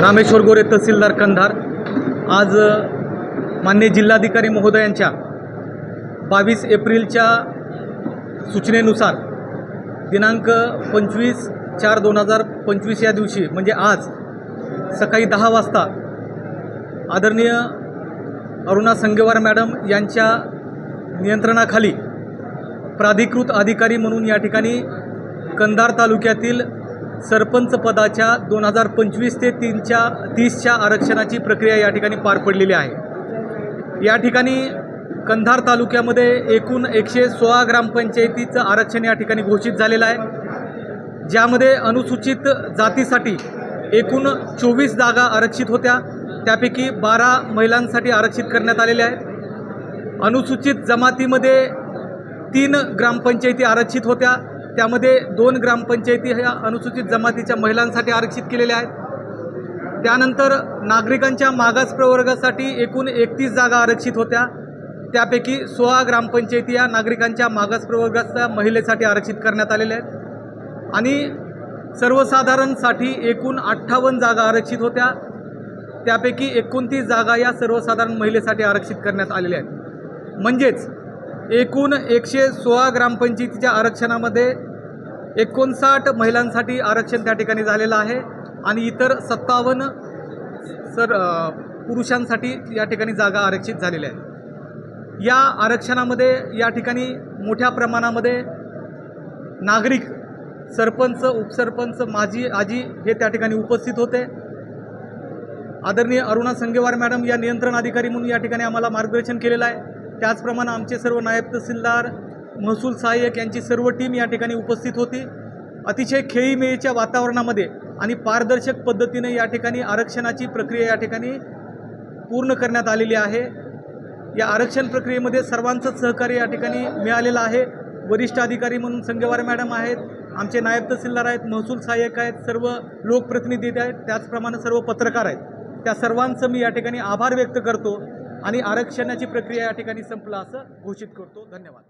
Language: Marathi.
रामेश्वर गोरे तहसीलदार कंधार. आज मान्य जिल्हाधिकारी महोदयांच्या बावीस एप्रिलच्या सूचनेनुसार दिनांक पंचवीस चार दोन हजार पंचवीस या दिवशी म्हणजे आज सकाळी दहा वाजता आदरणीय अरुणा संगेवार मॅडम यांच्या नियंत्रणाखाली प्राधिकृत अधिकारी म्हणून या ठिकाणी कंधार तालुक्यातील सरपंच पदाच्या दोन हजार पंचवीस ते तीनच्या तीसच्या आरक्षणाची प्रक्रिया या ठिकाणी पार पडलेली आहे. या ठिकाणी कंधार तालुक्यामध्ये एकूण एकशे सोळा ग्रामपंचायतीचं आरक्षण या ठिकाणी घोषित झालेलं आहे. ज्यामध्ये अनुसूचित जातीसाठी एकूण चोवीस जागा आरक्षित होत्या. त्यापैकी बारा महिलांसाठी आरक्षित करण्यात आलेल्या आहेत. अनुसूचित जमातीमध्ये तीन ग्रामपंचायती आरक्षित होत्या. त्यामध्ये दोन ग्रामपंचायती ह्या अनुसूचित जमातीच्या महिलांसाठी आरक्षित केलेल्या आहेत. त्यानंतर नागरिकांच्या मागास प्रवर्गासाठी एकूण एकतीस जागा आरक्षित होत्या. त्यापैकी सोळा ग्रामपंचायती या नागरिकांच्या मागास प्रवर्गाच्या महिलेसाठी आरक्षित करण्यात आलेल्या आहेत. आणि सर्वसाधारणसाठी एकूण अठ्ठावन्न जागा आरक्षित होत्या. त्यापैकी एकोणतीस जागा या सर्वसाधारण महिलेसाठी आरक्षित करण्यात आलेल्या आहेत. म्हणजेच एकूण एकशे सोळा ग्रामपंचायतीच्या आरक्षणामध्ये एकोणसाठ महिलांसाठी आरक्षण त्या ठिकाणी झालेलं आहे आणि इतर सत्तावन्न सर पुरुषांसाठी या ठिकाणी जागा आरक्षित झालेल्या आहेत. या आरक्षणामध्ये या ठिकाणी मोठ्या प्रमाणामध्ये नागरिक सरपंच उपसरपंच माजी आजी हे त्या ठिकाणी उपस्थित होते. आदरणीय अरुणा संगेवार मॅडम या नियंत्रण अधिकारी म्हणून या ठिकाणी आम्हाला मार्गदर्शन केलेलं आहे. त्याचप्रमाणे आमचे सर्व नायब तहसीलदार महसूल सहाय्यक यांची सर्व टीम या ठिकाणी उपस्थित होती. अतिशय खेळीमेळीच्या वातावरणामध्ये आणि पारदर्शक पद्धतीने या ठिकाणी आरक्षणाची प्रक्रिया या ठिकाणी पूर्ण करण्यात आलेली आहे. या आरक्षण प्रक्रियेमध्ये सर्वांचं सहकार्य या ठिकाणी मिळालेलं आहे. वरिष्ठ अधिकारी म्हणून संगेवार मॅडम आहेत आमचे नायब तहसीलदार आहेत महसूल सहाय्यक आहेत सर्व लोकप्रतिनिधी आहेत त्याचप्रमाणे सर्व पत्रकार आहेत. त्या सर्वांचं मी या ठिकाणी आभार व्यक्त करतो. आणि आरक्षणाची प्रक्रिया या ठिकाणी संपला असं घोषित करतो. धन्यवाद.